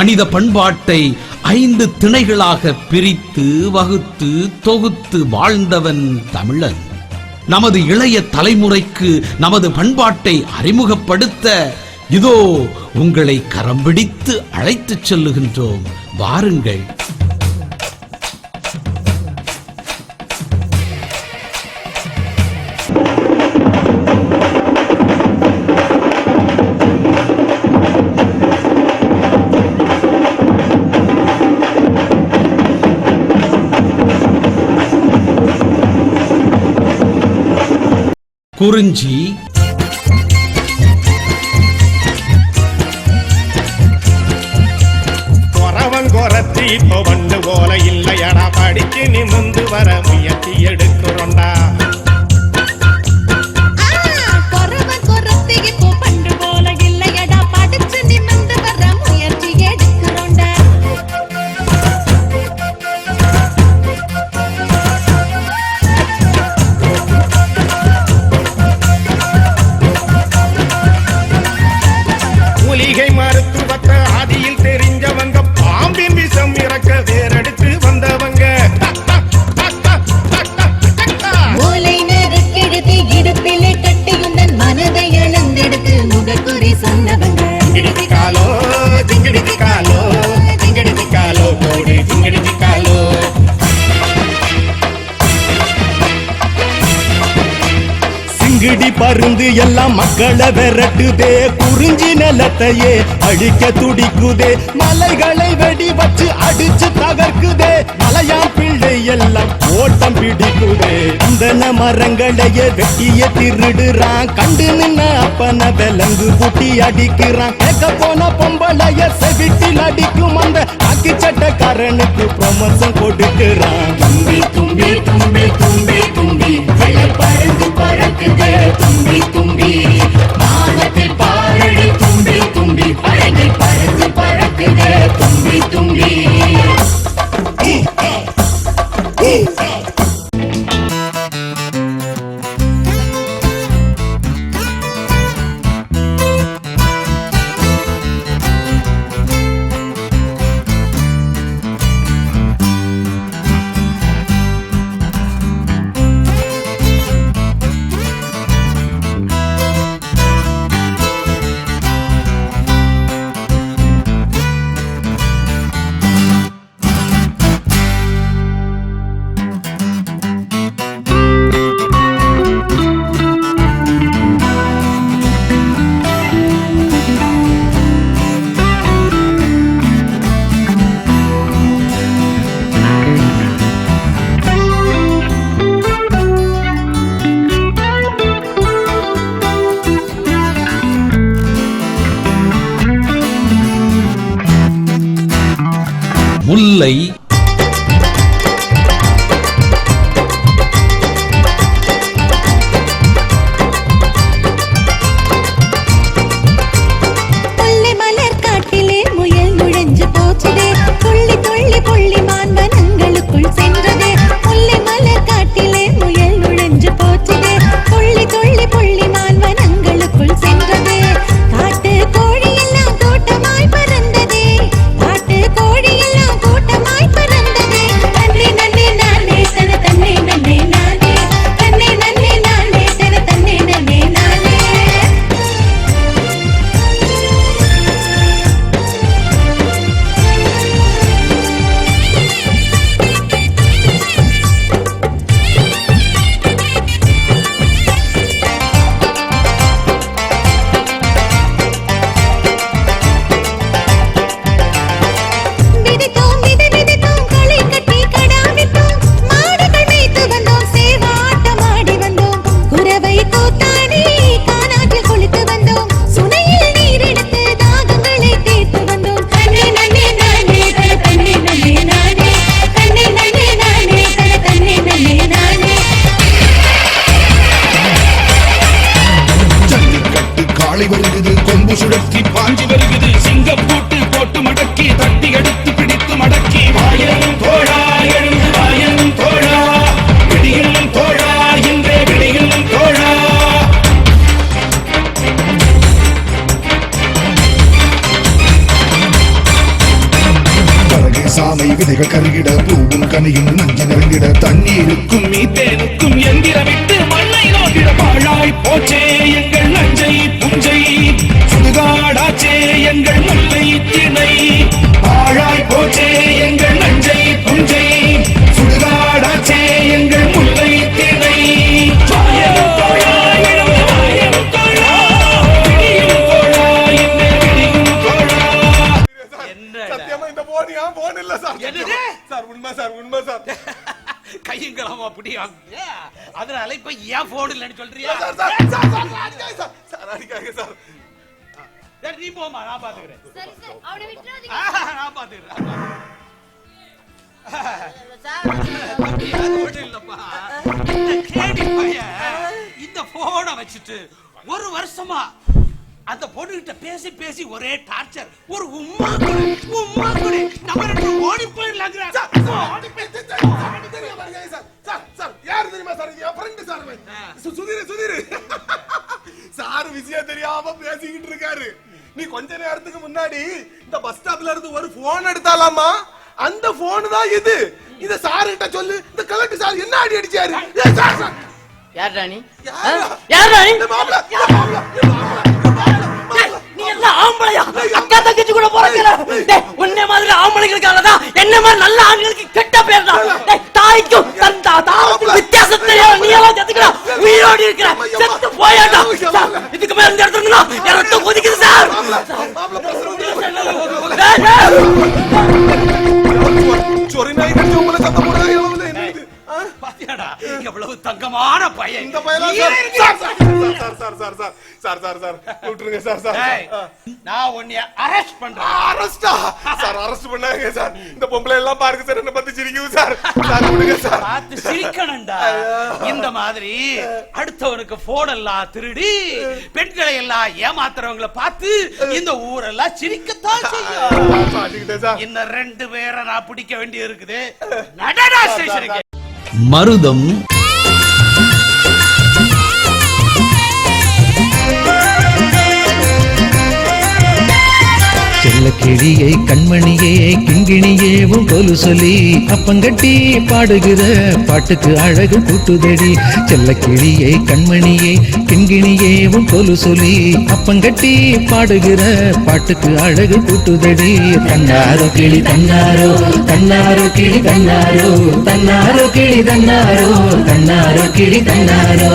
மனித பண்பாட்டை ஐந்து திணைகளாக பிரித்து வகுத்து தொகுத்து வாழ்ந்தவன் தமிழன். நமது இளைய தலைமுறைக்கு நமது பண்பாட்டை அறிமுகப்படுத்த இதோ உங்களை கரம் பிடித்து அழைத்துச் செல்லுகின்றோம். வாருங்கள். குறிஞ்சி அருந்து எல்லாம் மக்களை விரட்டுதே. குறிஞ்சி நிலத்தையே அழிக்க துடிக்குதே. மலைகளை வெடி வச்சு அடிச்சு தகர்க்குதே. மலையா பிள்ளை எல்லாம் ஓட்டம் பிடிக்குதே. அந்த மரங்களையே வெட்டிய திருடுறான். கண்டு நின்ன அப்பன விலங்கு குட்டி அடிக்கிறான். கேட்க போன பொம்பளைய செவிட்டில் அடிக்கும் அந்த அக்கி சட்டக்காரனுக்கு ப்ரொமோஷன் கொடுக்கிறான். தும்பி தும்பி தும்பி தும்பி தும்பி. பறந்து பறக்குதே. தும்பி தும்பி. துள்ளி துள்ளி புள்ளி. கனியும் நஞ்சு நிறைந்திட தண்ணீருக்கு இல்ல சார். என்னது? சார் உண்மை சார் உண்மை சார். கையங்களமா அப்படியாங்க அதனால இப்ப ஏன் போன் இல்லைன்னு சொல்றியா? Sir sir sir sir sir sir. அடிக்காதீங்க சார். சரி, நீ போமா நான் பாத்துக்கிறேன். சரி சார் அவனை விட்டுறாதீங்க. நான் பாத்துக்கிறேன். இந்த போனை வச்சுட்டு ஒரு வருஷமா அந்த பொண்ணுகிட்ட பேசி பேசி ஒரே டார்ச்சர் ஒரு உம்மா கொடு உம்மா கொடு நம்ம ரெண்டு ஓடி போயிடலாங்கிற ஓடி போய் சார் சார் சார் யார் தெரியுமா சார் இது என் friend sir Sudheer Sudheer sir விஷயம் தெரியாம பேசிக்கிட்டு இருக்காரு நீ கொஞ்ச நேரத்துக்கு முன்னாடி இந்த பஸ் ஸ்டாப்ல இருந்து ஒரு போன் எடுத்தாலாமா அந்த போன் தான் இது இத சார் கிட்ட சொல்லு இந்த கலெக்டர் சார் என்ன அடி அடிச்சாரு. யார் ராணி யாரா? ராணி இந்த மாப்பிள, இந்த மாப்பிள, ஆம்பளையா? அக்கா தங்கச்சி கூட பிறக்கல மாதிரி தான் என்ன மாதிரி நல்ல ஆண்களுக்கு கெட்ட பேர் தான். தாய்க்கும் தன் தா- வித்தியாசம் தெரியாம நீ எல்லாம் செத்துக்கலாம் உயிரோடு இருக்கிற செத்து போயாடா இதுக்கு மேல இந்த இடத்துல ரத்தம் கொதிக்குது சார். சொரி நாய் உங்களை சத்தம் போடுறாங்க என்னடா எவ்வளவு தங்கமான பையன் இந்த பையன் sir sir sir sir sir sir sir விட்டுருங்க சார் சார் நான் உன்னை அரெஸ்ட் பண்றேன் அரெஸ்டா சார் அரெஸ்ட் பண்ணாங்க சார் இந்த பொம்பளை எல்லாம் பாருங்க சார் என்ன பத்தி சிரிக்கும் சார் சார் விடுங்க சார் பார்த்து சிரிக்கணும்டா இந்த மாதிரி அடுத்தவனுக்கு போன் எல்லாம் திருடி பெண்களை எல்லாம் ஏமாத்துறவங்களை பார்த்து இந்த ஊரெல்லாம் சிரிக்கத்தான் செய்யும் இன்னும் ரெண்டு பேரை நான் பிடிக்க வேண்டிய இருக்குது நடனா ஸ்டேஷனுக்கு மருதம் செல்லக்கிளியை கண்மணியே கிங்கிணியே உன் கொலு சொல்லி அப்பங்கட்டி பாடுகிற பாட்டுக்கு அழகு கூட்டுதடி. செல்ல செல்லக்கிளியை கண்மணியே கிங்கிணியே உன் கொலு சொல்லி அப்பங்கட்டி பாடுகிற பாட்டுக்கு அழகு கூட்டுதடி. தன்னாரோ கிளி தன்னாரோ தன்னாரோ கிளி தன்னாரோ தன்னாரோ கிளி தன்னாரோ தன்னாரோ கிளி தன்னாரோ.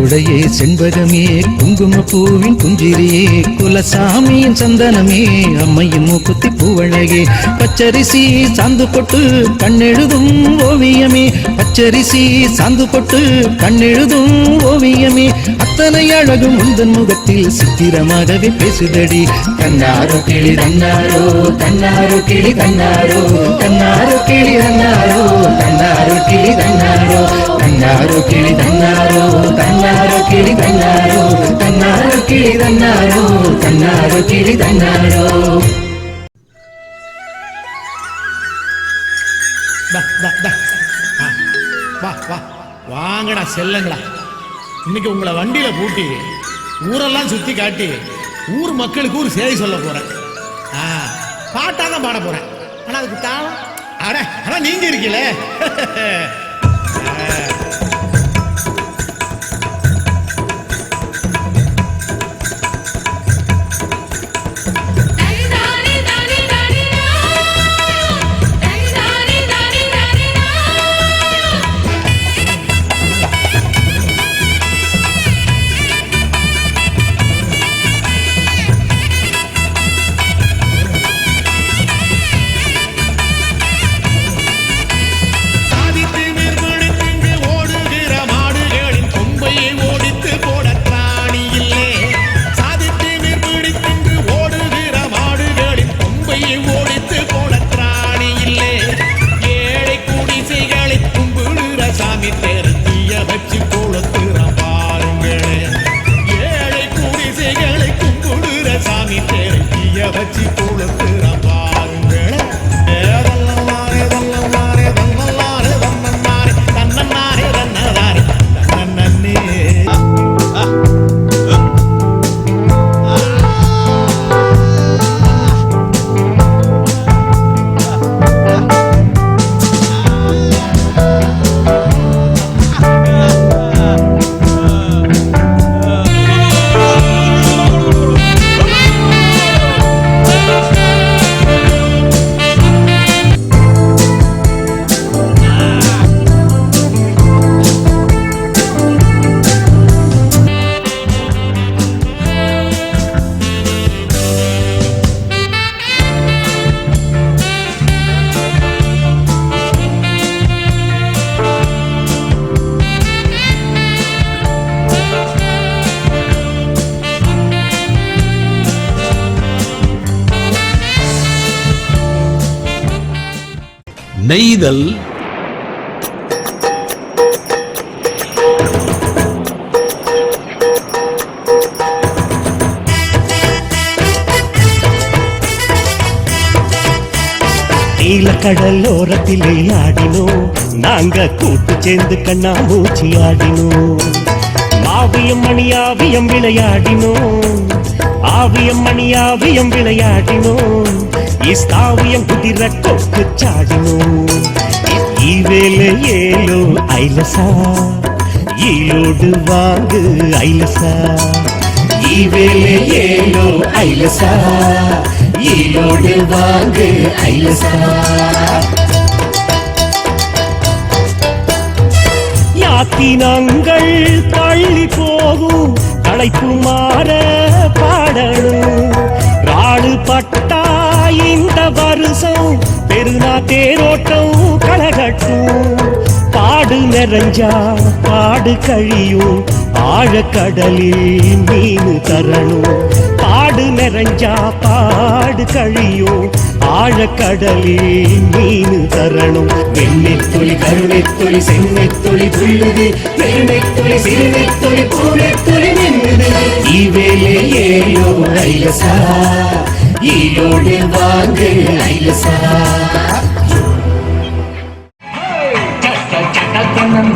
பட்டுக்குடையே செண்பகமே குங்கும பூவின் குஞ்சிரியே குலசாமியின் சந்தனமே அம்மையின் மூக்குத்தி பூவழகே. பச்சரிசி சாந்து பொட்டு கண்ணெழுதும் ஓவியமே பச்சரிசி சாந்து பொட்டு கண்ணெழுதும் ஓவியமே. அத்தனை அழகும் உந்தன் முகத்தில் சித்திரமாகவே பேசுதடி. கண்ணாரோ கிளி தன்னாரோ கண்ணாரோ கிளி தன்னாரோ கண்ணாரோ கிளி தன்னாரோ கண்ணாரோ கிளி தன்னாரோ తన్నారు కిళి తన్నారు తన్నారు కిళి తన్నారు తన్నారు కిళి తన్నారు తన్నారు కిళి తన్నారు வாங்கடா செல்லுங்களா இன்னைக்கு உங்களை வண்டியில பூட்டி ஊரெல்லாம் சுத்தி காட்டி ஊர் மக்களுக்கு ஒரு சேவை சொல்ல போறேன். பாட்டா தான் பாட போறேன். ஆனா அதுக்கு தாளம் அட ஆனா நீங்க இருக்கீங்களே. நெய்தல். நீலக்கடலோரத்திலே ஆடினோம். நாங்க கூட்டு சேர்ந்து கண்ணா மூச்சி ஆடினோம். ஆவியம் மணியாவியம் விளையாடினோம். ஆவியம் மணியாவியம் விளையாடினோம். இஸ்தாவியம் குதிர கொக்கு சாடினோம் ஈவேல ஏலோ ஐலசா. ஈலோடு வாங்கு ஐலசா. ஈவேல ஏலோ ஐலசா. ஈலோடு வாங்கு ஐலசா. யாத்தினங்கள் தள்ளி போகும் களைப்பு மாற பாடணும் ராடு பட்டா இந்த வருஷம் பெருநா தேரோட்டம் கலகட்டும். பாடு நிறைஞ்சா பாடு கழியும். ஆழக்கடலில் மீன் தரணும். பாடு நிறைஞ்சா பாடு கழியும். ஆழக்கடலில் மீன் தரணும். வெண்ணெத்துளி கருணைத்துளி சென்னைத்துளி துள்ளுது பெருமைத்துளி சிறுமைத்துளி பூனைத்துளி நின்னுது இவேலே ஏயோ ஐயசா. ஈயோடு வாங்க ஐயசா கடத்தனம்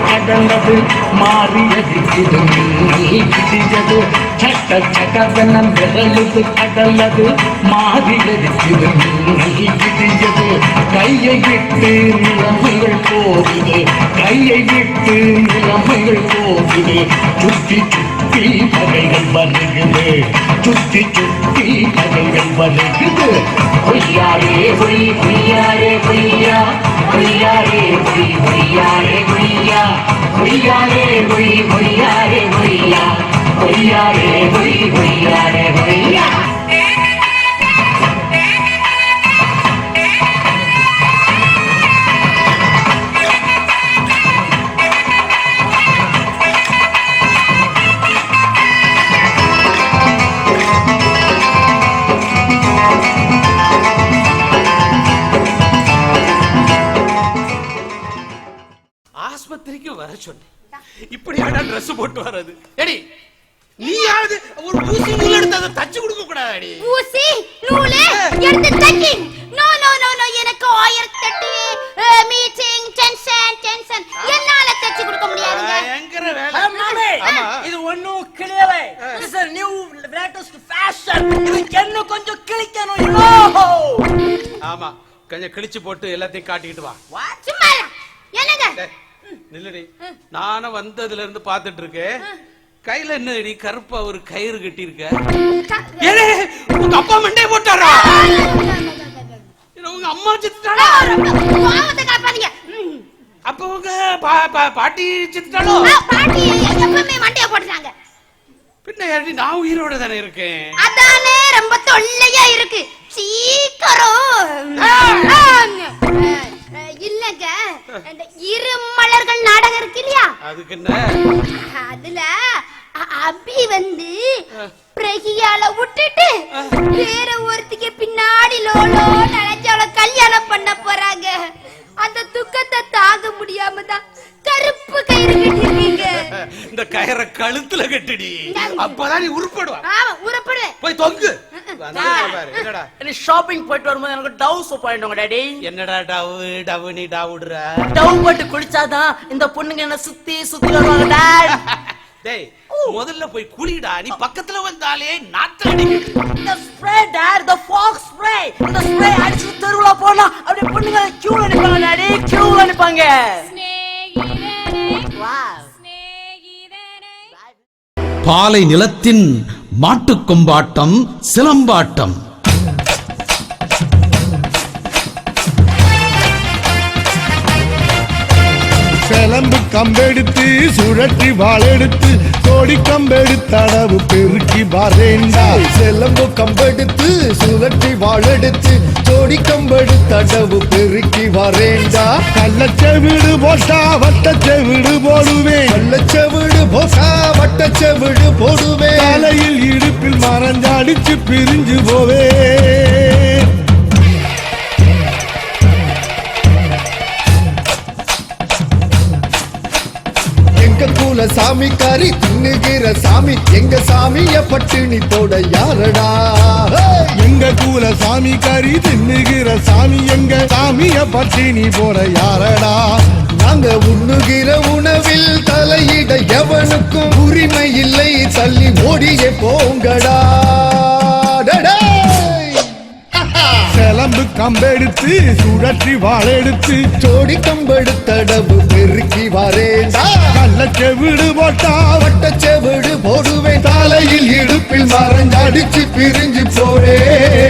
கடந்தது மாறியது இது சட்ட சகதனம் விரலுது கடலது மாறியது இது கையை விட்டு நிலைமைகள் போகுது கையை விட்டு நிலைமைகள் போகுது சுற்றி சுற்றி பகைகள் சுற்றி சுற்றி பகைகள் வருகுது பொய்யாரே பொய் பொய்யாரே பொய்யா. பொய்யாரே பொய் பொய்யாரே பொய்யா. பொய்யாரே பொய் பொய்யாரே பொய்யா. பொய்யாரே ஒரு ஊசி நூல் எடுத்து அதை தச்சு கொடுக்க கூடாது ஊசி நூலு? எடுத்து தட்டி நோ நோ நோ நோ எனக்கு ஆயிரத்தெட்டு மீட்டிங் டென்ஷன் டென்ஷன் என்னால தச்சு கொடுக்க முடியாதுங்க. பயங்கர வேலை. மாமே, ஆமா. இது ஒண்ணும் கிளியல it's a new latest fashion இது என்ன கொஞ்சம் கிழிக்கணும்? யூ! ஆமா. கொஞ்சம் கிழிச்சு போட்டு எல்லாத்தையும் காட்டிக்கிட்டு வா. சும்மா. என்னங்க? நில்லுடி. நானும் வந்ததுல இருந்து பாத்துட்டு இருக்கேன். கையில என்னடி கருப்பா ஒரு கயிறு கட்டி இருக்க ஏலே, உங்க அப்பா மண்டே போட்டாரா உங்க அம்மா செத்துட்டாளா பாவத்தை காப்பாதீங்க. அப்ப உங்க பாட்டி செத்துட்டாளோ பாட்டி எப்பவுமே மண்டைய போட்டுட்டாங்க பின்ன நான் உயிரோட தானே இருக்கேன் அதானே ரொம்ப தொல்லையா இருக்கு சீக்கிரம் இல்லங்க இந்த இரு மலர்கள் நாடகம் இருக்கு இல்லையா? அதுக்கு என்ன? அதுல அபி வந்து பிரகியால விட்டுட்டு வேற ஒருத்திக்கு பின்னாடி லோலோ நினைச்சால கல்யாணம் பண்ண போறாங்க. அந்த துக்கத்தை தாங்க முடியாம தான் கருப்பு கயிறு கட்டிருக்கீங்க. இந்த கயிறை கழுத்துல கட்டுடி. அப்பதான் நீ உருப்படுவ. ஆமா உறப்படுவேன் போய் தொங்கு. என்னடா? நீ ஷாப்பிங் போயிட்டு வரும்போது எனக்கு டவ் சோப் வாங்கிட்டு வாங்க டாடி என்னடா டவு? டவு நீ டவுடுற டவ் போட்டு குளிச்சாதான் இந்த பொண்ணுங்க என்ன சுத்தி சுத்தி வருவாங்க டாட் டேய் முதல்ல போய் குளிடா நீ பக்கத்துல வந்தாலே நாத்தம் அடிக்குது. இந்த spray dot the fox spray. இந்த ஸ்ப்ரே அடிச்சு தெருவுல போனா அப்படியே பொண்ணுங்க கியூல நிப்பாங்க டாடி கியூல நிப்பாங்க. பாலை நிலத்தின் மாட்டுக் கொம்பாட்டம் சிலம்பாட்டம். சிலம்பு கம்பெடுத்து சுழற்றி வாழெடுத்து கோடி கம்பெடுத்தளவு பெருக்கி வரேண்டா. செலம்பு கம்பெடுத்து சுழற்றி வாழெடுத்து ஜோடி கம்பெடுத்தடவு பெருக்கி வரேண்டா. கள்ளச்செவிடு போட்டா வட்டச்செவிடு போடுவேன் கள்ளச்செவிடு போசா வட்டச்செவிடு போடுவேன் தலையில் இடுப்பில் மறைஞ்சடிச்சு பிரிஞ்சு போவே. சாமி கறி தின்னுகிற சாமி. எங்க சாமிய பட்டினி போட யாரடா? எங்க கூல சாமி கறி தின்னுகிற சாமி எங்க சாமிய பட்டினி போற யாரடா? நாங்க உண்ணுகிற உணவில் தலையிட எவனுக்கும் சிலம்பு கம்பெடுத்து சுழற்றி வாழெடுத்து ஜோடி கம்பெடுத்தடவு பெருக்கி வரேண்டா. கள்ள செவிடு போட்டா வட்ட செவிடு போடுவேன். தலையில் இடுப்பில் மறைஞ்சு அடிச்சு பிரிஞ்சு போறேன்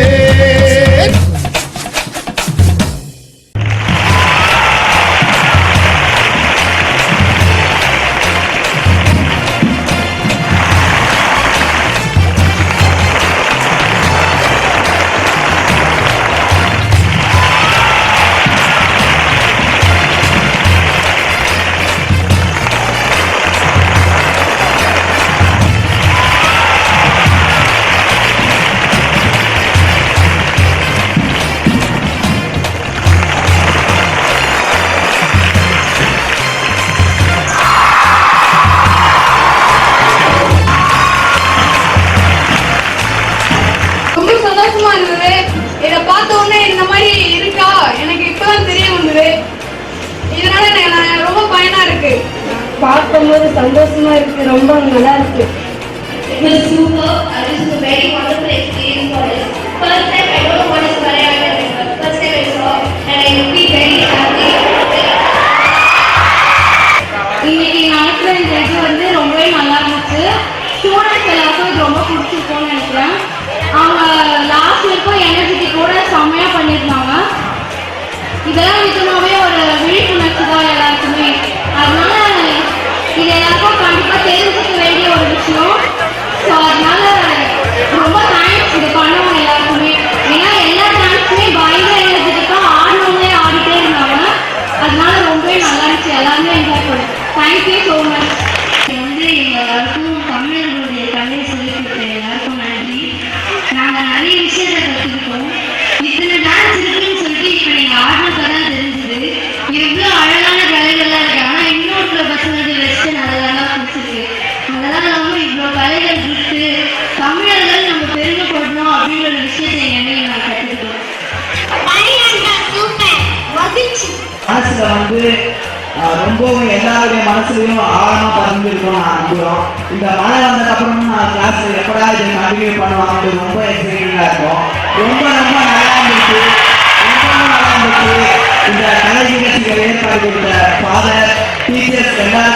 தேங்க்யூ ஸோ மச் வந்து எங்க எல்லாருக்கும் தமிழர்களுடைய கலையை சொல்லிக் கொடுத்த எல்லாருக்கும் நன்றி. நாங்க நிறைய விஷயத்தை கற்றுக்கிட்டோம் இத்தனை டான்ஸ் இருக்குன்னு சொல்லிட்டு இப்ப நீங்க ஆடினப்ப தான் தெரிஞ்சது. எவ்வளவு அழகான கலைகள்லாம் இருக்கு. ஆனா இன்னொரு பசங்களுக்கு வெஸ்டர்ன் அதெல்லாம் பிடிச்சிருக்கு. அதெல்லாம் இல்லாம இவ்வளவு கலைகள் இருக்கு. தமிழர்கள் நம்ம பெருமைப்படணும் அப்படின்ற ஒரு விஷயத்தை எங்க நான் கற்றுக்கிட்டோம் சூப்பர் மகிழ்ச்சி மனசுல வந்து ரொம்பவும் எல்லாருடைய மனசுலையும் ஆழமா பதிஞ்சிருக்கும் நான் நம்புகிறோம் இந்த மழை வந்ததுக்கு நான் கிளாஸ் எப்படா இதை கண்டினியூ பண்ணுவாங்க ரொம்ப எக்ஸைட்டிங்கா இருக்கும். ரொம்ப ரொம்ப நல்லா இருந்துச்சு. ரொம்ப நல்லா இருந்துச்சு. இந்த கலை நிகழ்ச்சிகள் ஏற்பாடு கொடுத்த ஃபாதர் டீச்சர்ஸ் எல்லாரும்